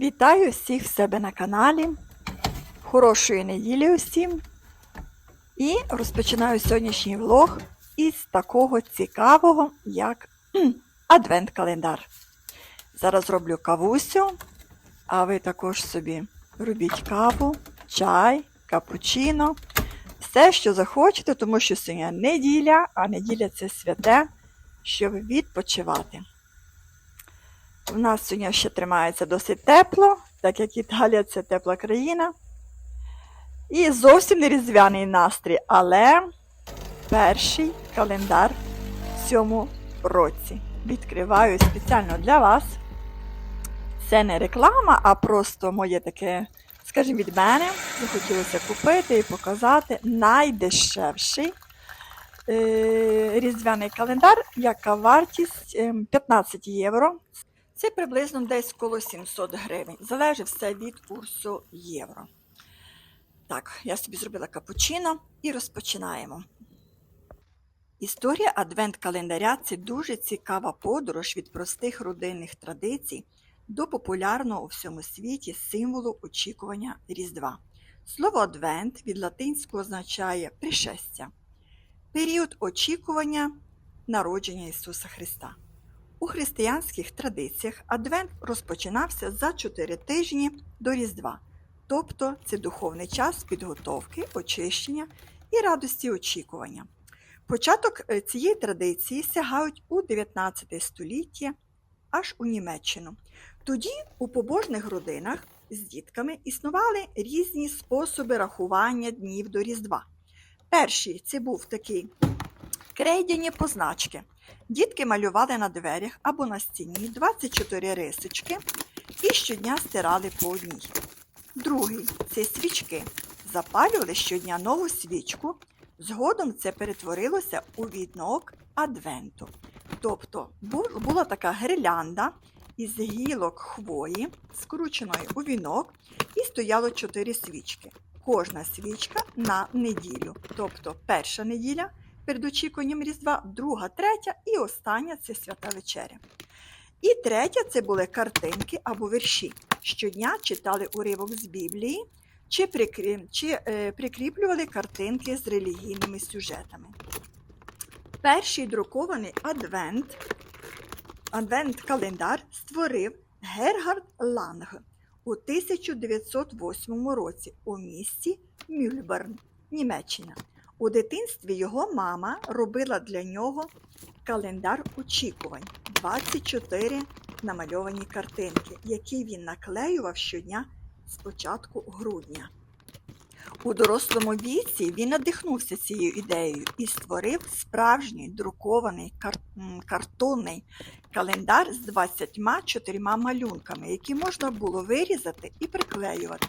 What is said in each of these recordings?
Вітаю всіх в себе на каналі. Хорошої неділі усім. І розпочинаю сьогоднішній влог із такого цікавого, як адвент-календар. Зараз роблю кавусю, а ви також собі робіть каву, чай, капучино, все, що захочете, тому що сьогодні неділя, а неділя це святе, щоб відпочивати. У нас сьогодні ще тримається досить тепло, так як Італія це тепла країна. І зовсім не різдвяний настрій, але перший календар в цьому році. Відкриваю спеціально для вас. Це не реклама, а просто моє таке, скажімо, від мене. Захотілося купити і показати найдешевший е, різдвяний календар, яка вартість ем, 15 євро. Це приблизно десь коло 700 гривень. Залежить все від курсу євро. Так, я собі зробила капучино і розпочинаємо. Історія адвент-календаря це дуже цікава подорож від простих родинних традицій до популярного у всьому світі символу очікування Різдва. Слово адвент від латинського означає пришестя, період очікування народження Ісуса Христа. У християнських традиціях Адвент розпочинався за 4 тижні до Різдва, тобто це духовний час підготовки, очищення і радості очікування. Початок е, цієї традиції сягають у 19 століття аж у Німеччину. Тоді у побожних родинах з дітками існували різні способи рахування днів до Різдва. Перший це був такий крейдяні позначки. Дітки малювали на дверях або на стіні 24 рисочки і щодня стирали по одній. Другий це свічки. Запалювали щодня нову свічку. Згодом це перетворилося у вінок адвенту. Тобто була така гирлянда із гілок хвої, скрученої у вінок, і стояло чотири свічки. Кожна свічка на неділю. Тобто перша неділя перед очікуванням Різдва, друга, третя і остання це свята вечеря. І третя це були картинки або вірші. Щодня читали уривок з Біблії чи, е, прикріплювали картинки з релігійними сюжетами. Перший друкований адвент, адвент-календар створив Гергард Ланг у 1908 році у місті Мюльберн, Німеччина. У дитинстві його мама робила для нього календар очікувань 24 намальовані картинки, які він наклеював щодня з початку грудня. У дорослому віці він надихнувся цією ідеєю і створив справжній друкований кар- картонний календар з 24 малюнками, які можна було вирізати і приклеювати.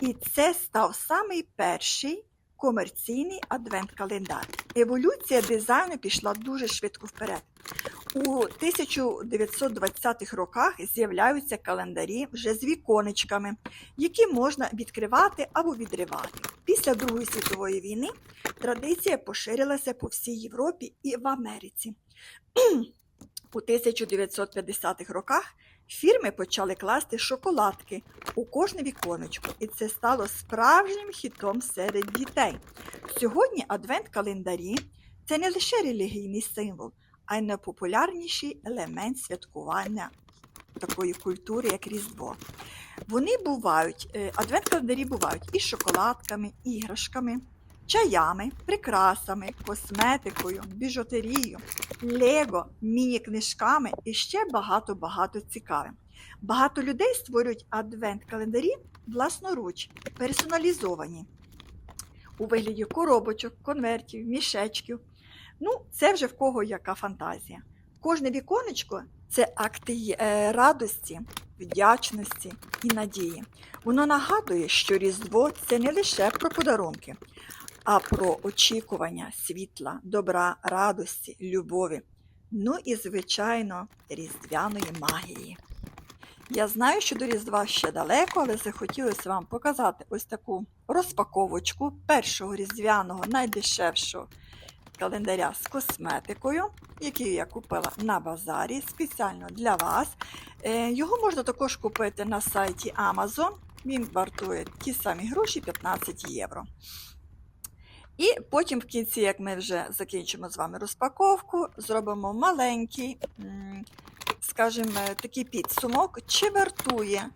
І це став самий перший комерційний адвент-календар. Еволюція дизайну пішла дуже швидко вперед. У 1920-х роках з'являються календарі вже з віконечками, які можна відкривати або відривати. Після Другої світової війни традиція поширилася по всій Європі і в Америці. У 1950-х роках фірми почали класти шоколадки у кожне віконечко, і це стало справжнім хітом серед дітей. Сьогодні адвент-календарі це не лише релігійний символ, а й найпопулярніший елемент святкування такої культури, як Різдво. Вони бувають, е, адвент-календарі бувають із шоколадками, іграшками, чаями, прикрасами, косметикою, біжутерією, лего, міні-книжками і ще багато-багато цікавим. Багато людей створюють адвент-календарі власноруч, персоналізовані у вигляді коробочок, конвертів, мішечків. Ну, це вже в кого яка фантазія. Кожне віконечко це акти е, радості, вдячності і надії. Воно нагадує, що Різдво це не лише про подарунки, а про очікування світла, добра, радості, любові. Ну і, звичайно, різдвяної магії. Я знаю, що до Різдва ще далеко, але захотілося вам показати ось таку розпаковочку першого різдвяного, найдешевшого календаря з косметикою, який я купила на базарі спеціально для вас. Е, Його можна також купити на сайті Amazon. Він вартує ті самі гроші 15 євро. І потім в кінці, як ми вже закінчимо з вами розпаковку, зробимо маленький, скажімо, такий підсумок, чи вартує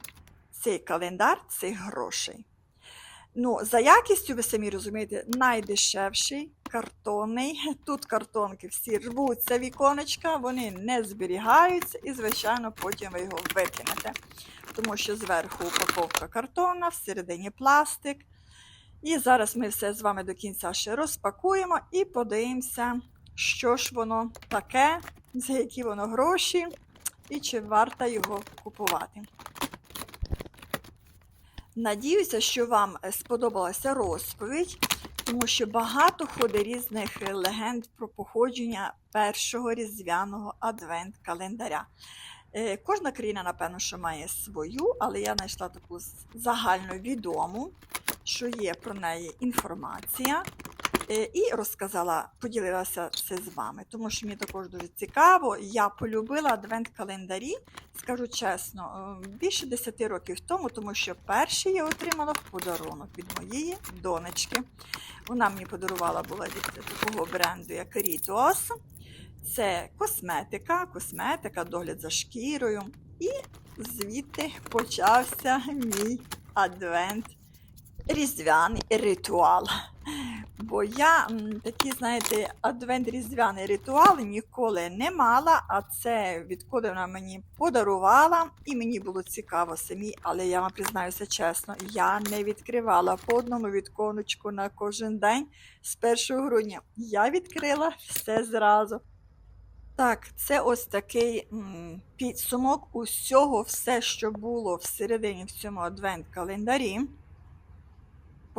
цей календар цих грошей. Ну, за якістю, ви самі розумієте, найдешевший картонний. Тут картонки всі рвуться віконечка, вони не зберігаються і, звичайно, потім ви його викинете. Тому що зверху упаковка картонна, всередині пластик. І зараз ми все з вами до кінця ще розпакуємо і подивимося, що ж воно таке, за які воно гроші і чи варто його купувати. Надіюся, що вам сподобалася розповідь, тому що багато ходить різних легенд про походження першого різдвяного адвент-календаря. Е, Кожна країна, напевно, що має свою, але я знайшла таку загальновідому, що є про неї інформація. Е, І розказала, поділилася це з вами, тому що мені також дуже цікаво. Я полюбила адвент-календарі, скажу чесно, е, більше 10 років тому, тому що перший я отримала в подарунок від моєї донечки. Вона мені подарувала була від такого бренду, як Rituals. Це косметика, косметика, догляд за шкірою. І звідти почався мій адвент різдвяний ритуал. Бо я такі, знаєте, адвент-різдвяний ритуал ніколи не мала, а це відколи вона мені подарувала, і мені було цікаво самі, але я вам признаюся чесно, я не відкривала по одному відконочку на кожен день з 1 грудня. Я відкрила все зразу. Так, це ось такий м, підсумок усього, все, що було всередині в цьому адвент-календарі.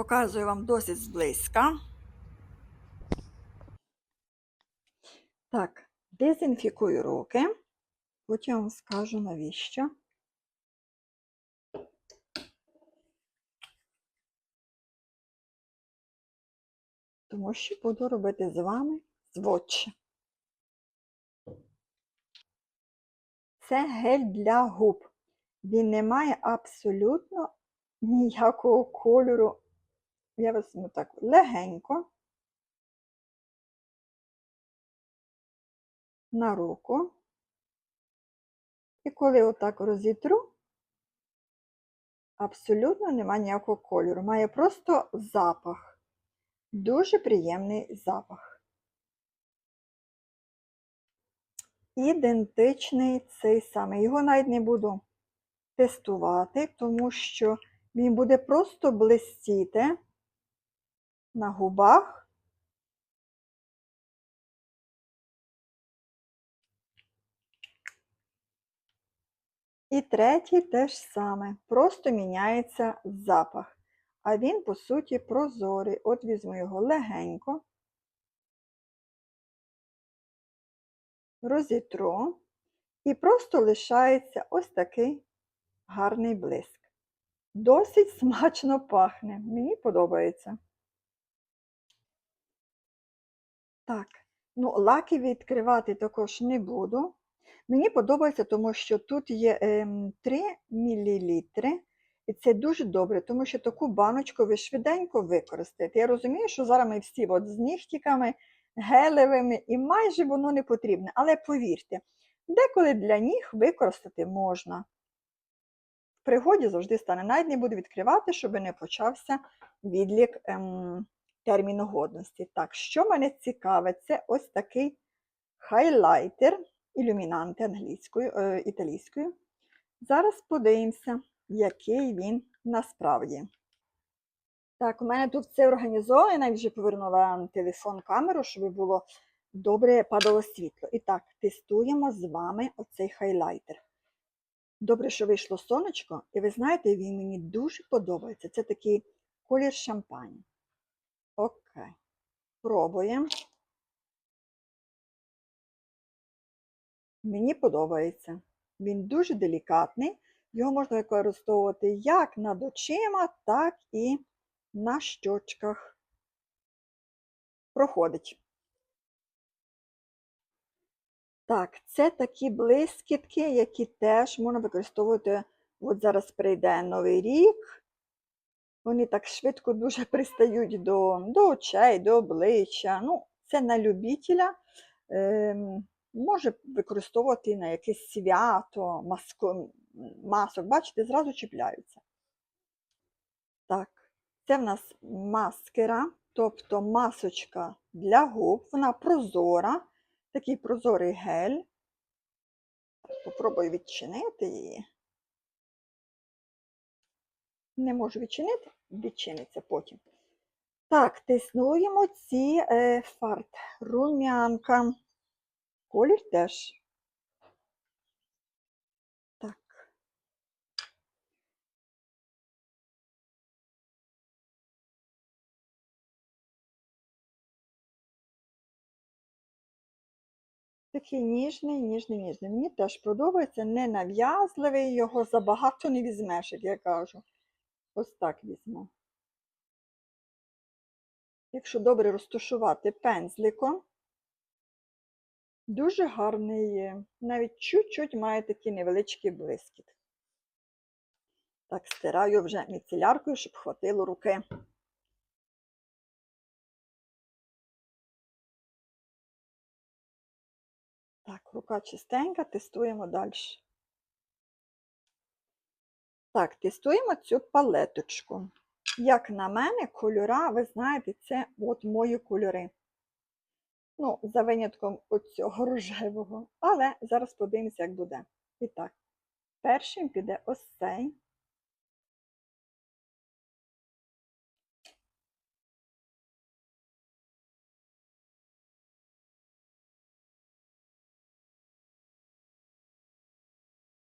Показую вам досить зблизька. Так, дезінфікую руки. Потім вам скажу навіщо. Тому що буду робити з вами зводче. Це гель для губ. Він не має абсолютно ніякого кольору. Я візьму так легенько на руку. І коли отак розітру, абсолютно немає ніякого кольору. Має просто запах. Дуже приємний запах. Ідентичний цей самий. Його навіть не буду тестувати, тому що він буде просто блистіти на губах. І третій теж саме, просто міняється запах. А він, по суті, прозорий. От візьму його легенько, розітру, і просто лишається ось такий гарний блиск. Досить смачно пахне. Мені подобається. Так, ну, лаки відкривати також не буду. Мені подобається, тому що тут є ем, 3 мл. І це дуже добре, тому що таку баночку ви швиденько використаєте. Я розумію, що зараз ми всі от з нігтиками, гелевими, і майже воно не потрібне. Але повірте, деколи для ніг використати можна. В пригоді завжди стане. Навіть не буду відкривати, щоб не почався відлік ем, терміну годності. Так, що мене цікавить, це ось такий хайлайтер, ілюмінанти англійською, е, італійською. Зараз подивимося, який він насправді. Так, у мене тут все організовано, я навіть вже повернула телефон камеру, щоб було добре падало світло. І так, тестуємо з вами оцей хайлайтер. Добре, що вийшло сонечко, і ви знаєте, він мені дуже подобається. Це такий колір шампані. Окей. Пробуємо. Мені подобається. Він дуже делікатний. Його можна використовувати як над очима, так і на щочках. Проходить. Так, це такі блискітки, які теж можна використовувати. От зараз прийде Новий рік. Вони так швидко дуже пристають до, до очей, до обличчя. Ну, це на любителя. Ем, може використовувати на якесь свято, маско, масок. Бачите, зразу чіпляються. Так, це в нас маскера, тобто масочка для губ. Вона прозора, такий прозорий гель. Попробую відчинити її. Не можу відчинити, відчиниться потім. Так, тиснуємо ці е, фарт. Рум'янка. Колір теж. Так. Такий ніжний, ніжний, ніжний. Мені теж подобається, не нав'язливий, його забагато не візьмеш, як я кажу. Ось так візьму. Якщо добре розташувати пензликом, дуже гарний, навіть чуть-чуть має такий невеличкий блискіт. Так, стираю вже міцеляркою, щоб хватило руки. Так, рука чистенька, тестуємо далі. Так, тестуємо цю палеточку. Як на мене, кольора, ви знаєте, це от мої кольори. Ну, за винятком оцього рожевого. Але зараз подивимося, як буде. І так, першим піде ось цей.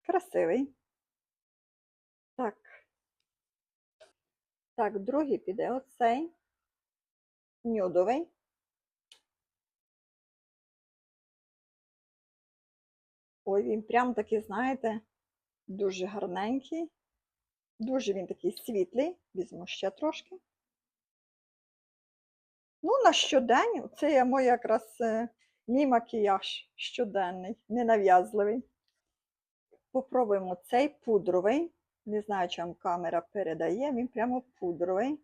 Красивий. Так. Так, другий піде оцей. Нюдовий. Ой, він прям такий, знаєте, дуже гарненький. Дуже він такий світлий. Візьму ще трошки. Ну, на щодень, це є мой якраз е, мій макіяж щоденний, ненав'язливий. Попробуємо цей пудровий. Не знаю, чи вам камера передає, він прямо пудровий.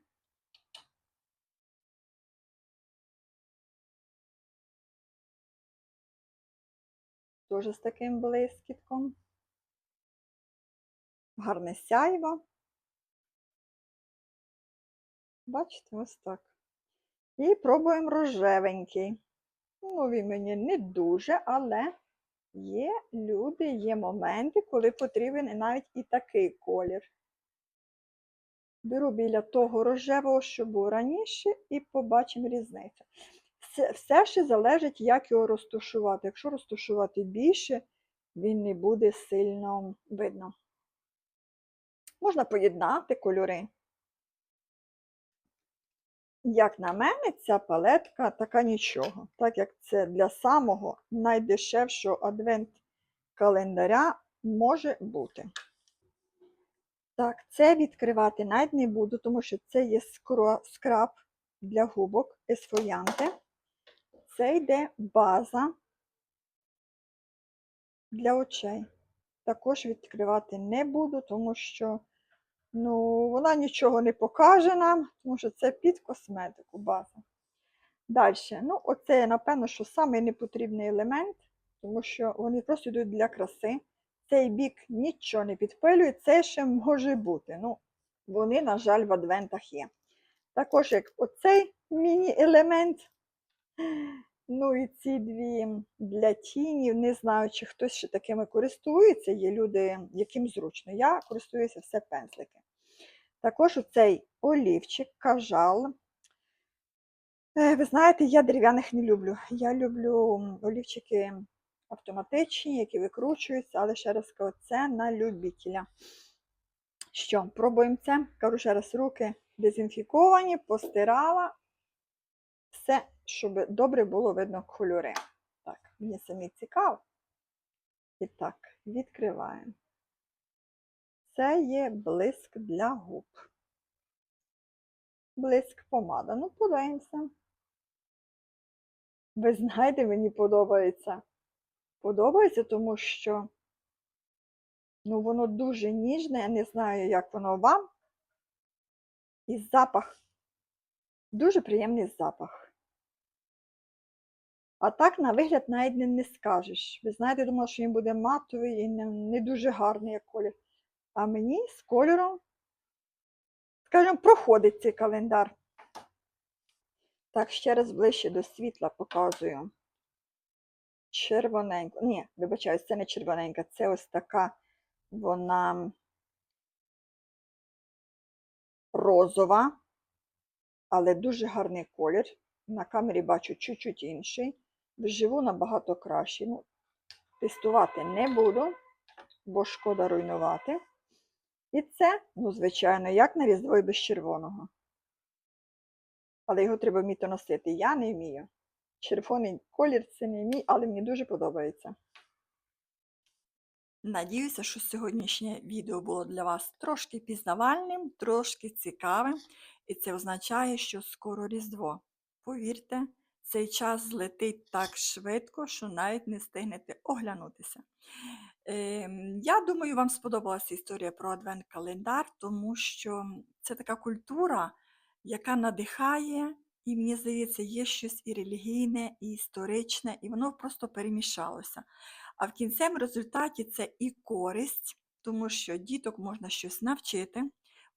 Дуже з таким блискітком. Гарне сяйво. Бачите, ось так. І пробуємо рожевенький. Ну, він мені не дуже, але є люди, є моменти, коли потрібен навіть і такий колір. Беру біля того рожевого, що був раніше, і побачимо різницю. Все, все ще залежить, як його розташувати. Якщо розташувати більше, він не буде сильно видно. Можна поєднати кольори. Як на мене, ця палетка така нічого, так як це для самого найдешевшого адвент-календаря може бути. Так, це відкривати навіть не буду, тому що це є скраб для губок есфоянте. Це йде база для очей. Також відкривати не буду, тому що ну, вона нічого не покаже нам, тому що це під косметику база. Далі, ну, оце, напевно, що самий непотрібний елемент, тому що вони просто йдуть для краси. Цей бік нічого не підпилює, це ще може бути. Ну, вони, на жаль, в адвентах є. Також, як оцей міні-елемент, ну і ці дві для тінів, не знаю, чи хтось ще такими користується, є люди, яким зручно. Я користуюся все пензлики. Також оцей олівчик, кажал. Е, Ви знаєте, я дерев'яних не люблю. Я люблю олівчики автоматичні, які викручуються, але ще раз кажу, це на любителя. Що, пробуємо це. Кажу ще раз, руки дезінфіковані, постирала. Все, щоб добре було видно кольори. Так, мені самі цікаво. І так, відкриваємо. Це є блиск для губ. Блиск помада. Ну, подивимося. Ви знаєте, мені подобається. подобається, тому що ну, воно дуже ніжне, я не знаю, як воно вам. І запах. Дуже приємний запах. А так, на вигляд, навіть не, не скажеш. Ви знаєте, я думала, що він буде матовий і не, не дуже гарний як колір. А мені з кольором, скажімо, проходить цей календар. Так, ще раз ближче до світла показую. Червоненько. Ні, вибачаюсь, це не червоненька, це ось така вона розова, але дуже гарний колір. На камері бачу чуть-чуть інший. Вживу набагато кращий. Ну, тестувати не буду, бо шкода руйнувати. І це, ну, звичайно, як на різдво і без червоного. Але його треба вміти носити. Я не вмію. Червоний колір це не мій, але мені дуже подобається. Надіюся, що сьогоднішнє відео було для вас трошки пізнавальним, трошки цікавим, і це означає, що скоро Різдво. Повірте, цей час злетить так швидко, що навіть не встигнете оглянутися. Ем, Я думаю, вам сподобалася історія про адвент-календар, тому що це така культура, яка надихає, і мені здається, є щось і релігійне, і історичне, і воно просто перемішалося. А в кінцевому результаті це і користь, тому що діток можна щось навчити,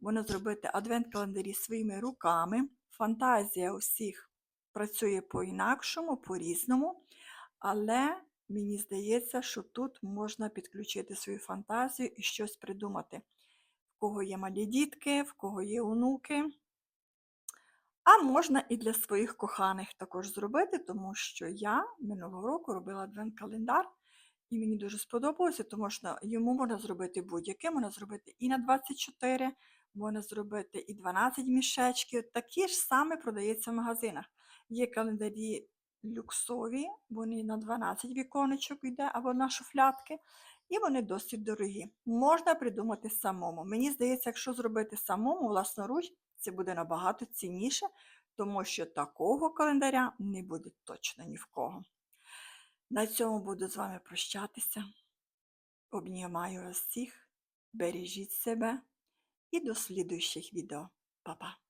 можна зробити адвент-календарі своїми руками. Фантазія усіх працює по-інакшому, по-різному, але мені здається, що тут можна підключити свою фантазію і щось придумати. В кого є малі дітки, в кого є онуки. А можна і для своїх коханих також зробити, тому що я минулого року робила адвент-календар, і мені дуже сподобалося, тому що йому можна зробити будь-яке, можна зробити і на 24, можна зробити і 12 мішечків. Такі ж саме продаються в магазинах. Є календарі люксові, вони на 12 віконечок йде або на шуфлятки, і вони досить дорогі. Можна придумати самому. Мені здається, якщо зробити самому власноруч, це буде набагато цінніше, тому що такого календаря не буде точно ні в кого. На цьому буду з вами прощатися. Обнімаю вас всіх, бережіть себе і до слідуючих відео. Па-па!